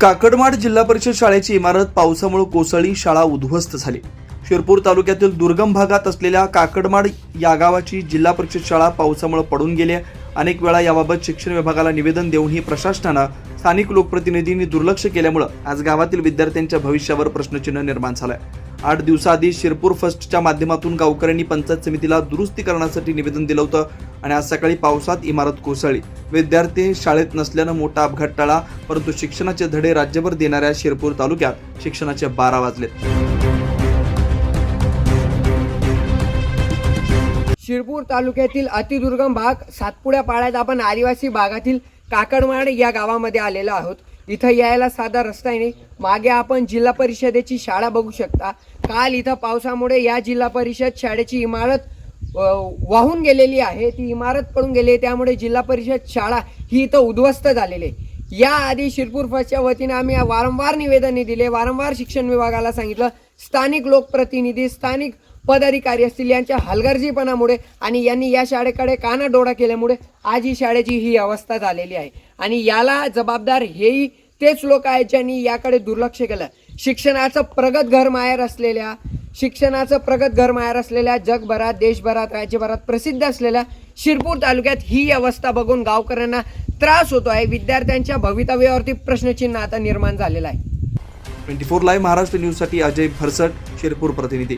काकडमाड जिल्हा परिषद शाळेची इमारत पावसामुळे कोसळली शाळा उद्ध्वस्त झाली. शिरपूर तालुक्यातील दुर्गम भागात असलेल्या काकडमाड या गावाची जिल्हा परिषद शाळा पावसामुळे पडून गेली अनेक वेळा याबाबत शिक्षण विभागाला निवेदन देऊनही प्रशासनानं स्थानिक लोकप्रतिनिधींनी दुर्लक्ष केल्यामुळं आज गावातील विद्यार्थ्यांच्या भविष्यावर प्रश्नचिन्ह निर्माण झालंय. आठ दिवसाआधी शिरपूर फर्स्टच्या माध्यमातून गावकऱ्यांनी पंचायत समितीला दुरुस्ती करण्यासाठी निवेदन दिलं होतं. आणि आज सकाळी पावसात इमारत कोसळली. विद्यार्थी शाळेत नसल्यानं मोठा अपघात टळला परंतु शिक्षणाचे धडे राज्यभर देणाऱ्या शिरपूर तालुक्यात शिक्षणाचे बारा वाजलेत. शिरपूर तालुक्यातील अतिदुर्गम भाग सातपुड्या पाड्यात आपण आदिवासी भागातील काकडवाड या गावामध्ये आलेलो आहोत. इथं यायला साधा रस्ता नाही मागे आपण जिल्हा परिषदेची शाळा बघू शकता. काल इथं पावसामुळे या जिल्हा परिषद शाळेची इमारत वाहून गेलेली आहे. ती इमारत पडून गेली आहे. त्यामुळे जिल्हा परिषद शाळा ही इथं उद्ध्वस्त झालेली आहे. याआधी शिरपूर फसच्या वतीने आम्ही वारंवार निवेदने दिले. वारंवार शिक्षण विभागाला सांगितलं. स्थानिक लोकप्रतिनिधी स्थानिक पदाधिकारी असतील यांच्या हलगर्जीपणामुळे आणि यांनी या शाळेकडे कानाडोळा केल्यामुळे आज ही शाळेची ही अवस्था झालेली आहे. आणि याला जबाबदार हेही तेच लोक आहेत ज्यांनी याकडे दुर्लक्ष केलं. शिक्षणाचं प्रगत घर माहेर असलेल्या शिक्षणाचं प्रगत घर माहेर असलेल्या जगभरात देशभरात राज्यभरात प्रसिद्ध असलेल्या शिरपूर तालुक्यात ही अवस्था बघून गावकऱ्यांना त्रास होतो आहे. विद्यार्थ्यांच्या भवितव्यावरती प्रश्नचिन्ह आता निर्माण झालेलं आहे. ट्वेंटी फोर लाईव्ह महाराष्ट्र न्यूजसाठी अजय भरसट शिरपूर प्रतिनिधी.